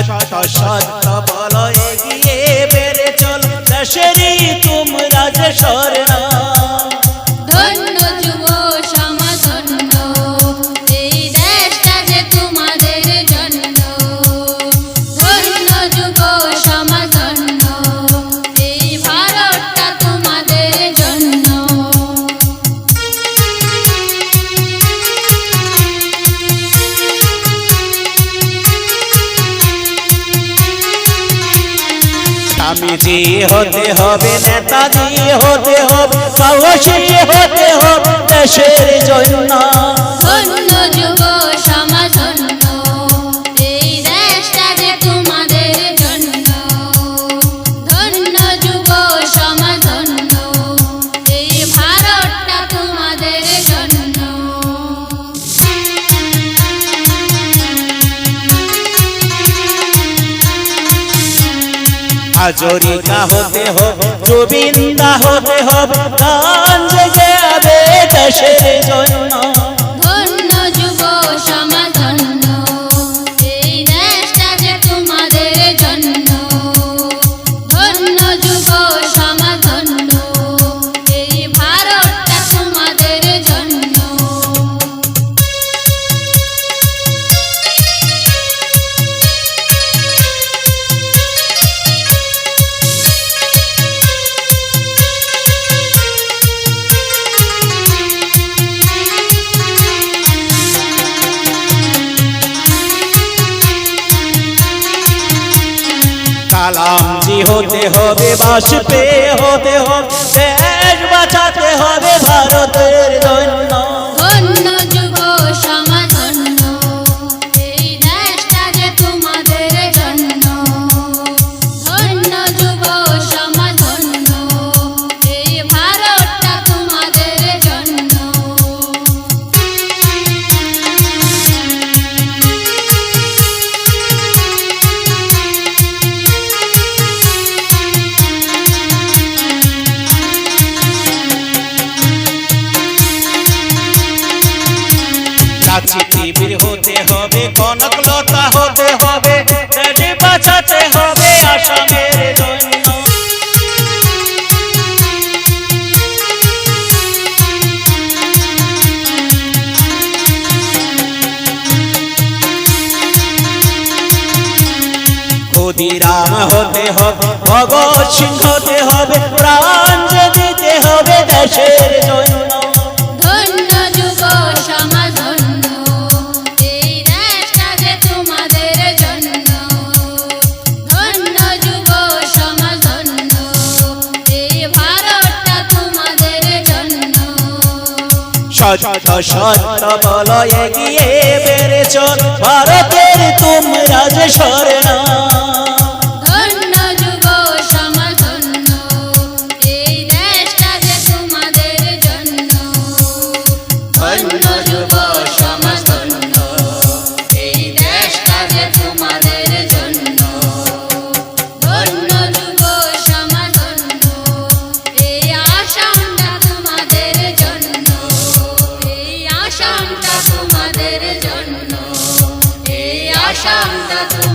সত্য সত্য বলো এগিয়ে বেড়ে চল দশেরি তোমরা যে স্বর্ণ স্বামীজি হতে হবে নেতাজি হতে হবে সাহসী হতে হবে হাজরিকা হতে হোক গোবিন্দা হতে হোক গান যে যাবে দেশের জন্য। সালাম জি হতে হবে বাসপে হতে হবে। বীরা হতে হবে ভগৎ সিংহ হতে হবে প্রাণ দিতে হবে দেশের জন্য। সত্য সত্য বল এগিয়ে বেড়েছ। ভারতের তোমরা যে সরনা Ram Dadu